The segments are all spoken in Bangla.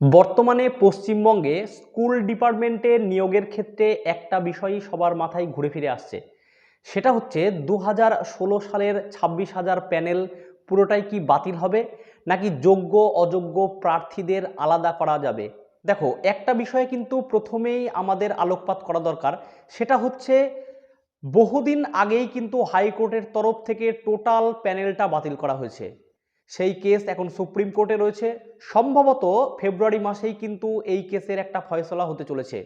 বর্তমানে পশ্চিমবঙ্গে স্কুল ডিপার্টমেন্টে নিয়োগের ক্ষেত্রে একটা বিষয়ই সবার মাথায় ঘুরে ফিরে আসছে। সেটা হচ্ছে দু হাজার ষোলো সালের ছাব্বিশ হাজার প্যানেল পুরোটাই কি বাতিল হবে, নাকি যোগ্য, অযোগ্য প্রার্থীদের আলাদা করা যাবে? দেখো, একটা বিষয়ে কিন্তু প্রথমেই আমাদের আলোকপাত করা দরকার, সেটা হচ্ছে বহুদিন আগেই কিন্তু হাইকোর্টের তরফ থেকে টোটাল প্যানেলটা বাতিল করা হয়েছে। সেই কেস এখন সুপ্রিম কোর্টে রয়েছে। সম্ভবত ফেব্রুয়ারি মাসেই কিন্তু এই কেসের একটা ফয়সলা হতে চলেছে।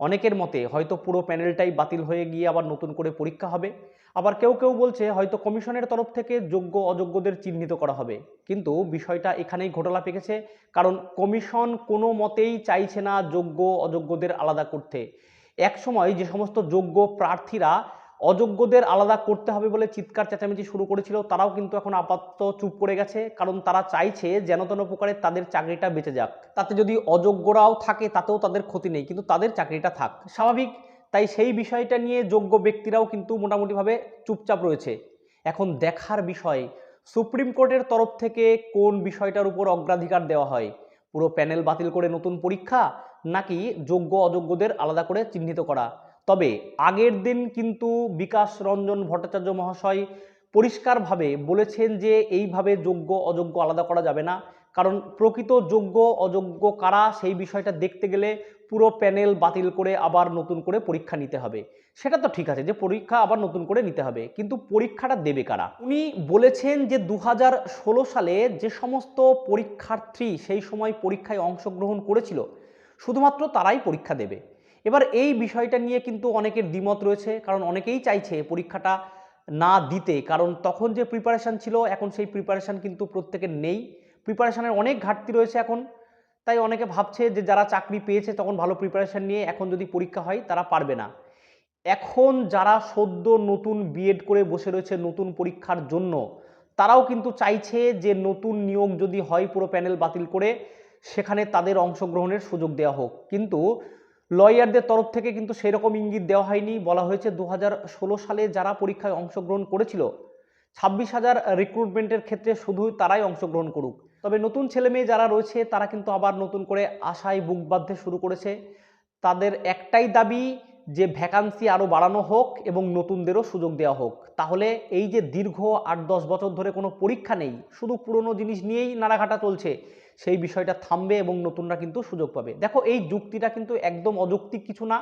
অনেকের মতে হয়তো পুরো প্যানেলটাই বাতিল হয়ে গিয়ে আবার নতুন করে পরীক্ষা হবে। আবার কেউ কেউ বলছে হয়তো কমিশনের তরফ থেকে যোগ্য অযোগ্যদের চিহ্নিত করা হবে। কিন্তু বিষয়টা এখানেই ঘোটালা পেকেছে। কারণ কমিশন কোনো মতেই চাইছে না যোগ্য অযোগ্যদের আলাদা করতে। একসময় যে সমস্ত যোগ্য প্রার্থীরা অযোগ্যদের আলাদা করতে হবে বলে চিৎকার চেঁচামেচি শুরু করেছিল, তারাও কিন্তু এখন আপাতত চুপ করে গেছে, কারণ তারা চাইছে যেন তেন প্রকারে তাদের চাকরিটা বেঁচে যাক। তাতে যদি অযোগ্যরাও থাকে, তাতেও তাদের ক্ষতি নেই, কিন্তু তাদের চাকরিটা থাক। স্বাভাবিক, তাই সেই বিষয়টা নিয়ে যোগ্য ব্যক্তিরাও কিন্তু মোটামুটিভাবে চুপচাপ রয়েছে। এখন দেখার বিষয়, সুপ্রিম কোর্টের তরফ থেকে কোন বিষয়টার উপর অগ্রাধিকার দেওয়া হয়? পুরো প্যানেল বাতিল করে নতুন পরীক্ষা, নাকি যোগ্য অযোগ্যদের আলাদা করে চিহ্নিত করা? তবে আগের দিন কিন্তু বিকাশ রঞ্জন ভট্টাচার্য মহাশয় পরিষ্কারভাবে বলেছেন যে এইভাবে যোগ্য, অযোগ্য আলাদা করা যাবে না। কারণ প্রকৃত যোগ্য, অযোগ্য কারা সেই বিষয়টা দেখতে গেলে পুরো প্যানেল বাতিল করে আবার নতুন করে পরীক্ষা নিতে হবে। সেটা তো ঠিক আছে যে পরীক্ষা আবার নতুন করে নিতে হবে, কিন্তু পরীক্ষাটা দেবে কারা? উনি বলেছেন যে দু হাজার ষোলো সালে যে সমস্ত পরীক্ষার্থী সেই সময় পরীক্ষায় অংশগ্রহণ করেছিল, শুধুমাত্র তারাই পরীক্ষা দেবে। এবার এই বিষয়টা নিয়ে কিন্তু অনেকের দ্বিমত রয়েছে, কারণ অনেকেই চাইছে পরীক্ষাটা না দিতে, কারণ তখন যে প্রিপারেশান ছিল, এখন সেই প্রিপারেশান কিন্তু প্রত্যেকের নেই। প্রিপারেশানের অনেক ঘাটতি রয়েছে এখন, তাই অনেকে ভাবছে যে যারা চাকরি পেয়েছে তখন ভালো প্রিপারেশান নিয়ে এখন যদি পরীক্ষা হয় তারা পারবে না। এখন যারা সদ্য নতুন বিএড করে বসে রয়েছে নতুন পরীক্ষার জন্য, তারাও কিন্তু চাইছে যে নতুন নিয়োগ যদি হয় পুরো প্যানেল বাতিল করে, সেখানে তাদের অংশগ্রহণের সুযোগ দেওয়া হোক। কিন্তু লয়ারদের তরফ থেকে কিন্তু সেরকম ইঙ্গিত দেওয়া হয়নি। বলা হয়েছে দু হাজার ষোলো সালে যারা পরীক্ষায় অংশগ্রহণ করেছিল, ছাব্বিশ হাজার রিক্রুটমেন্টের ক্ষেত্রে শুধু তারাই অংশগ্রহণ করুক। তবে নতুন ছেলে মেয়ে যারা রয়েছে, তারা কিন্তু আবার নতুন করে আশায় বুক বাঁধতে শুরু করেছে। তাদের একটাই দাবি যে ভ্যাকান্সি আরও বাড়ানো হোক এবং নতুনদেরও সুযোগ দেওয়া হোক, তাহলে এই যে দীর্ঘ আট দশ বছর ধরে কোনো পরীক্ষা নেই, শুধু পুরনো জিনিস নিয়েই নাড়াঘাটা চলছে, সেই বিষয়টা থামবে এবং নতুনরা কিন্তু সুযোগ পাবে। দেখো, এই যুক্তিটা কিন্তু একদম অযৌক্তিক কিছু না,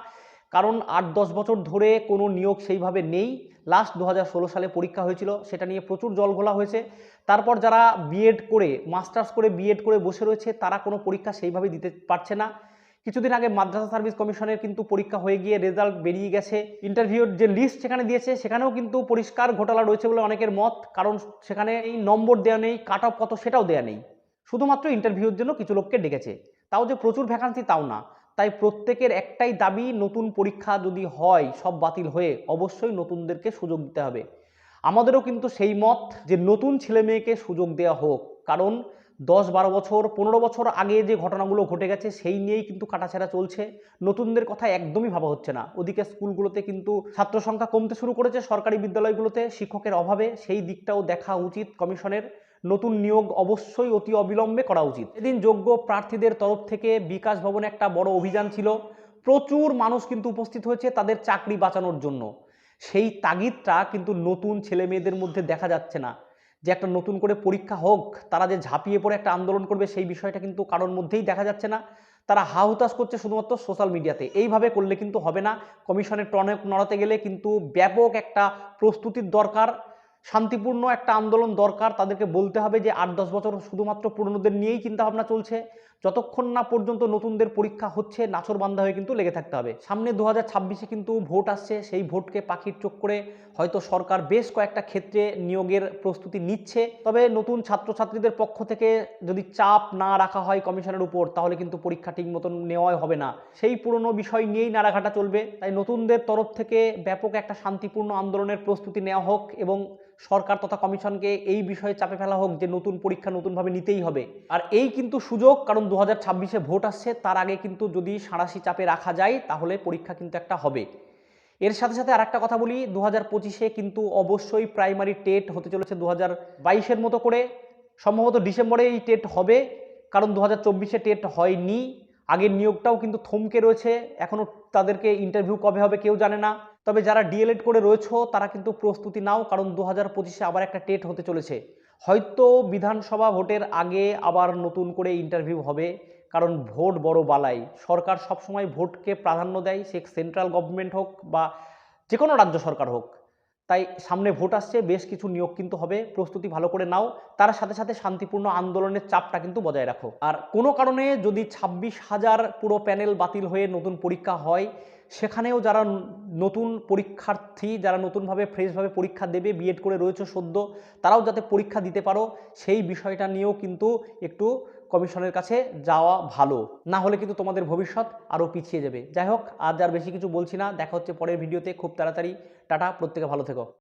কারণ আট দশ বছর ধরে কোনো নিয়োগ সেইভাবে নেই। লাস্ট দু হাজার ষোলো সালে পরীক্ষা হয়েছিল, সেটা নিয়ে প্রচুর জল ঘোলা হয়েছে। তারপর যারা বিএড করে মাস্টার্স করে বিএড করে বসে রয়েছে, তারা কোনো পরীক্ষা সেইভাবে দিতে পারছে না। কিছুদিন আগে মাদ্রাসা সার্ভিস কমিশনের কিন্তু পরীক্ষা হয়ে গিয়ে রেজাল্ট বেরিয়ে গেছে। ইন্টারভিউর যে লিস্ট সেখানে দিয়েছে, সেখানেও কিন্তু পরিষ্কার ঘোটালা রয়েছে বলে অনেকের মত, কারণ সেখানে এই নম্বর দেওয়া নেই কাট অফ কত সেটাও দেওয়া নেই। শুধুমাত্র ইন্টারভিউর জন্য কিছু লোককে ডেকেছে। তাও যে প্রচুর ভ্যাকান্সি তাও না। তাই প্রত্যেকের একটাই দাবি, নতুন পরীক্ষা যদি হয়, সব বাতিল হয়ে অবশ্যই নতুনদেরকে সুযোগ দিতে হবে। আমাদেরও কিন্তু সেই মত যে নতুন ছেলে মেয়েকে সুযোগ দেওয়া হোক, কারণ দশ বারো বছর, পনেরো বছর আগে যে ঘটনাগুলো ঘটে গেছে, সেই নিয়েই কিন্তু কাটাছেড়া চলছে। নতুনদের কথা একদমই ভাবা হচ্ছে না। ওদিকে স্কুলগুলোতে কিন্তু ছাত্র সংখ্যা কমতে শুরু করেছে, সরকারি বিদ্যালয়গুলোতে শিক্ষকের অভাবে। সেই দিকটাও দেখা উচিত কমিশনের। নতুন নিয়োগ অবশ্যই অতি অবিলম্বে করা উচিত। এদিন যোগ্য প্রার্থীদের তরফ থেকে বিকাশ ভবনে একটা বড় অভিযান ছিল। প্রচুর মানুষ কিন্তু উপস্থিত হয়েছে তাদের চাকরি বাঁচানোর জন্য। সেই তাগিদটা কিন্তু নতুন ছেলে মেয়েদের মধ্যে দেখা যাচ্ছে না। যে একটা নতুন করে পরীক্ষা হোক, তারা যে ঝাঁপিয়ে পড়ে একটা আন্দোলন করবে সেই বিষয়টা কিন্তু কারোর মধ্যেই দেখা যাচ্ছে না। তারা হাহুতাশ করছে শুধুমাত্র সোশ্যাল মিডিয়াতে এইভাবে করলে কিন্তু হবে না। কমিশনের টনক নড়াতে গেলে কিন্তু ব্যাপক একটা প্রস্তুতির দরকার। শান্তিপূর্ণ একটা আন্দোলন দরকার, তাদেরকে বলতে হবে যে আট দশ বছর শুধুমাত্র পুরনোদের নিয়েই চিন্তাভাবনা চলছে। যতক্ষণ না পর্যন্ত নতুনদের পরীক্ষা হচ্ছে নাচর বান্ধা হয়ে কিন্তু লেগে থাকতে হবে। সামনে দু হাজার কিন্তু ভোট আসছে, সেই ভোটকে পাখির চোখ করে হয়তো সরকার বেশ কয়েকটা ক্ষেত্রে নিয়োগের প্রস্তুতি নিচ্ছে। তবে নতুন ছাত্রছাত্রীদের পক্ষ থেকে যদি চাপ না রাখা হয় কমিশনের উপর, তাহলে কিন্তু পরীক্ষা ঠিক মতন নেওয়াই হবে না। সেই পুরনো বিষয় নিয়েই নাড়াঘাটা চলবে। তাই নতুনদের তরফ থেকে ব্যাপক একটা শান্তিপূর্ণ আন্দোলনের প্রস্তুতি নেওয়া হোক এবং সরকার তথা কমিশনকে এই বিষয়ে চাপে ফেলা হোক যে নতুন পরীক্ষা নতুনভাবে নিতেই হবে। আর এই কিন্তু সুযোগ, কারণ দু হাজার ভোট আসছে, তার আগে কিন্তু যদি সাঁড়াশি চাপে রাখা যায়, তাহলে পরীক্ষা কিন্তু একটা হবে। এর সাথে সাথে আর একটা কথা বলি দু হাজার পঁচিশে কিন্তু অবশ্যই প্রাইমারি টেট হতে চলেছে দু হাজার বাইশের মতো করে। সম্ভবত ডিসেম্বরে এই টেট হবে, কারণ দু হাজার চব্বিশে টেট হয়নি। আগের নিয়োগটাও কিন্তু থমকে রয়েছে। এখনও তাদেরকে ইন্টারভিউ কবে হবে কেউ জানে না। তবে যারা ডিএলএড করে রয়েছে, তারা কিন্তু প্রস্তুতি নাও, কারণ দু হাজার পঁচিশে আবার একটা টেট হতে চলেছে। হয়তো বিধানসভা ভোটের আগে আবার নতুন করে ইন্টারভিউ হবে, কারণ ভোট বড় বালাই। সরকার সবসময় ভোটকে প্রাধান্য দেয়, সে সেন্ট্রাল গভর্নমেন্ট হোক বা যে কোনো রাজ্য সরকার হোক। তাই সামনে ভোট আসছে, বেশ কিছু নিয়োগ কিন্তু হবে। প্রস্তুতি ভালো করে নাও। তার সাথে সাথে শান্তিপূর্ণ আন্দোলনের চাপটা কিন্তু বজায় রাখো। আর কোনো কারণে যদি ছাব্বিশ হাজার পুরো প্যানেল বাতিল হয়ে নতুন পরীক্ষা হয়, সেখানেও যারা নতুন পরীক্ষার্থী, যারা নতুনভাবে ফ্রেশভাবে পরীক্ষা দেবে বিএড করে রয়েছে সদ্য, তারাও যাতে পরীক্ষা দিতে পারো, সেই বিষয়টা নিয়েও কিন্তু একটু কমিশনের কাছে যাওয়া ভালো। না হলে কিন্তু তোমাদের ভবিষ্যৎ আরও পিছিয়ে যাবে। যাই হোক, আজ আর বেশি কিছু বলছি না। দেখা হচ্ছে পরের ভিডিওতে। খুব তাড়াতাড়ি। টাটা, প্রত্যেকে ভালো থেকো।